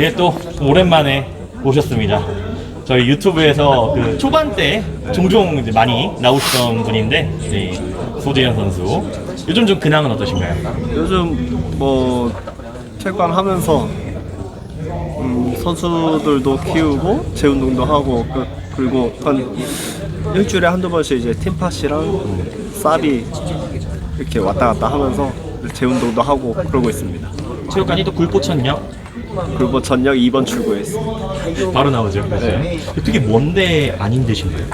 이게 또 오랜만에 오셨습니다. 저희 유튜브에서 그 초반 때 종종 이제 많이 나오시던 분인데 네, 소재현 선수. 요즘 좀 근황은 어떠신가요? 요즘 뭐 체육관 하면서 음, 선수들도 키우고 재운동도 하고 그, 그리고 한 일주일에 한두 번씩 이제 팀팟이랑 쌉이 이렇게 왔다 갔다 하면서 재운동도 하고 그러고 있습니다. 체육관이 또 굴포천역 그리고 뭐 전역 2번 출구에 있습니다. 바로 나오죠. 맞아요. 되게 먼데 아닌 데신가요?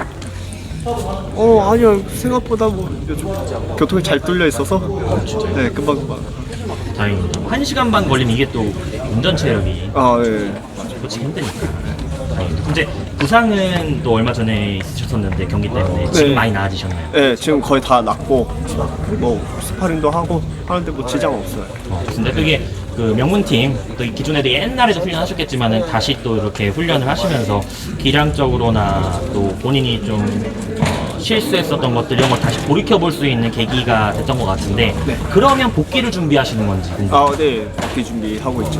어 아니요 생각보다 뭐 요즘 교통이 잘 뚫려 있어서 네 금방 금방 다행입니다. 한 시간 반 걸리면 이게 또 운전 체력이 아 예. 그렇지 힘드니까. 다행입니다. 이제 부상은 또 얼마 전에 있으셨었는데 경기 때문에 지금 네. 많이 나아지셨나요? 네 지금 거의 다 낫고 뭐 스파링도 하고 하는데 뭐 지장 없어요. 어, 근데 그게 그 명문팀 또 이 기존에도 옛날에도 훈련하셨겠지만은 다시 또 이렇게 훈련을 하시면서 기량적으로나 또 본인이 좀 어, 실수했었던 것들 이런 걸 다시 돌이켜 볼 수 있는 계기가 됐던 것 같은데 네. 그러면 복귀를 준비하시는 건지 궁금해요. 아, 네. 복귀 준비하고 있죠.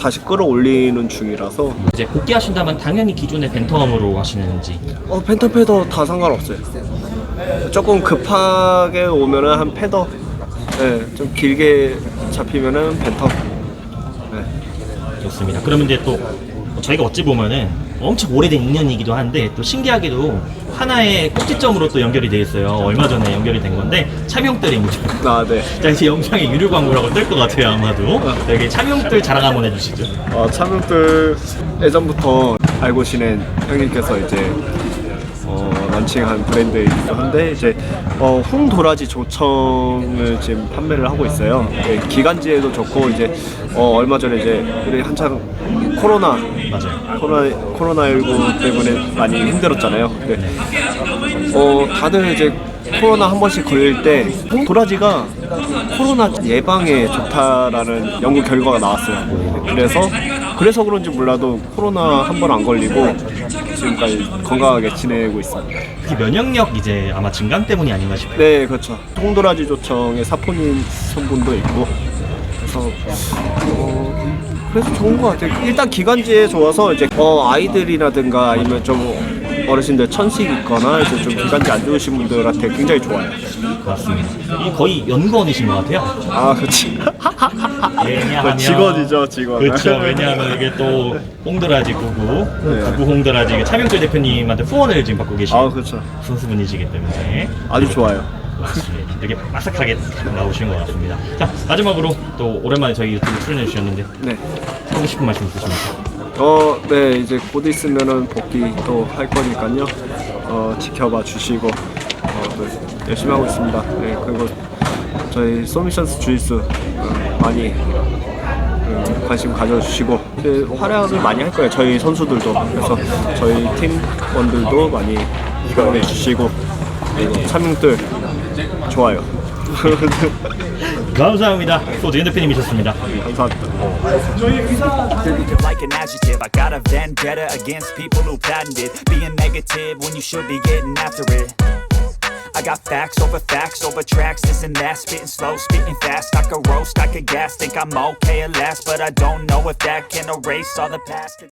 다시 끌어올리는 중이라서 이제 복귀하신다면 당연히 기존의 벤텀으로 하시는지 어, 펜터 패더 다 상관없어요. 조금 급하게 오면은 한 패더 네, 좀 길게 잡히면은 벤터 네. 좋습니다. 그러면 이제 또 저희가 어찌 보면은 엄청 오래된 인연이기도 한데 또 신기하게도 하나의 꼭지점으로 또 연결이 돼 있어요. 얼마 전에 연결이 된 건데 차명들입니다. 아, 네. 자 이제 영상에 유료 광고라고 뜰 것 같아요 아마도. 자, 여기 차명들 자랑 한번 해주시죠. 어, 참여들 예전부터 알고 지낸 형님께서 이제 어, 런칭한 브랜드이기도 한데 이제 어, 홍도라지 조청을 지금 판매를 하고 있어요. 네, 기간지에도 좋고 이제 어, 얼마 전에 이제 우리 한창 코로나 맞아요. 코로나 코로나 19 때문에 많이 힘들었잖아요. 근데 어 다들 이제 코로나 한 번씩 걸릴 때 도라지가 코로나 예방에 좋다라는 연구 결과가 나왔어요. 그래서 그래서 그런지 몰라도 코로나 한 번 안 걸리고 지금까지 건강하게 지내고 있습니다. 그 면역력 이제 아마 증강 때문이 아닌가 싶어요. 네, 그렇죠. 홍도라지 조청에 사포닌 성분도 있고 그래서 어, 그래서 좋은 것 같아요. 일단 기관지에 좋아서 이제 어, 아이들이라든가 아니면 좀 어르신들 천식 있거나 이제 좀 기관지 안 좋으신 분들한테 굉장히 좋아요. 맞습니다. 이 거의 연구원이신 것 같아요. 아, 그렇지. 왜냐하면 직원이죠, 직원. 그렇죠. 왜냐하면 이게 또 홍드라지 구구, 네. 구구 홍드라지 이게 차명철 대표님한테 후원을 지금 받고 계신 아, 그렇죠. 선수분이시기 때문에 아주 좋아요. 맞습니다. 되게 빠삭하게 나오신 것 같습니다. 자 마지막으로 또 오랜만에 저희 유튜브 출연해 주셨는데 네. 하고 싶은 말씀 있으십니까? 어, 네, 이제 곧 있으면은 복귀 또 할 거니까요. 어, 지켜봐 주시고, 어, 또 열심히 하고 있습니다. 네, 그리고 저희 소미션스 주짓수 어, 많이 음, 관심 가져주시고, 그 활약을 많이 할 거예요. 저희 선수들도. 그래서 저희 팀원들도 많이 응원해 주시고, 그리고 참여들 좋아요. 감사합니다. 소재인 대표님이셨습니다. 감사합니다. like an adjective. I got a vendetta against people who patented being negative when you should be getting after it. I got facts over facts over tracks, this and that, spitting slow, spitting fast. I could roast, I could gas, think I'm okay at last, but I don't know if that can erase all the past.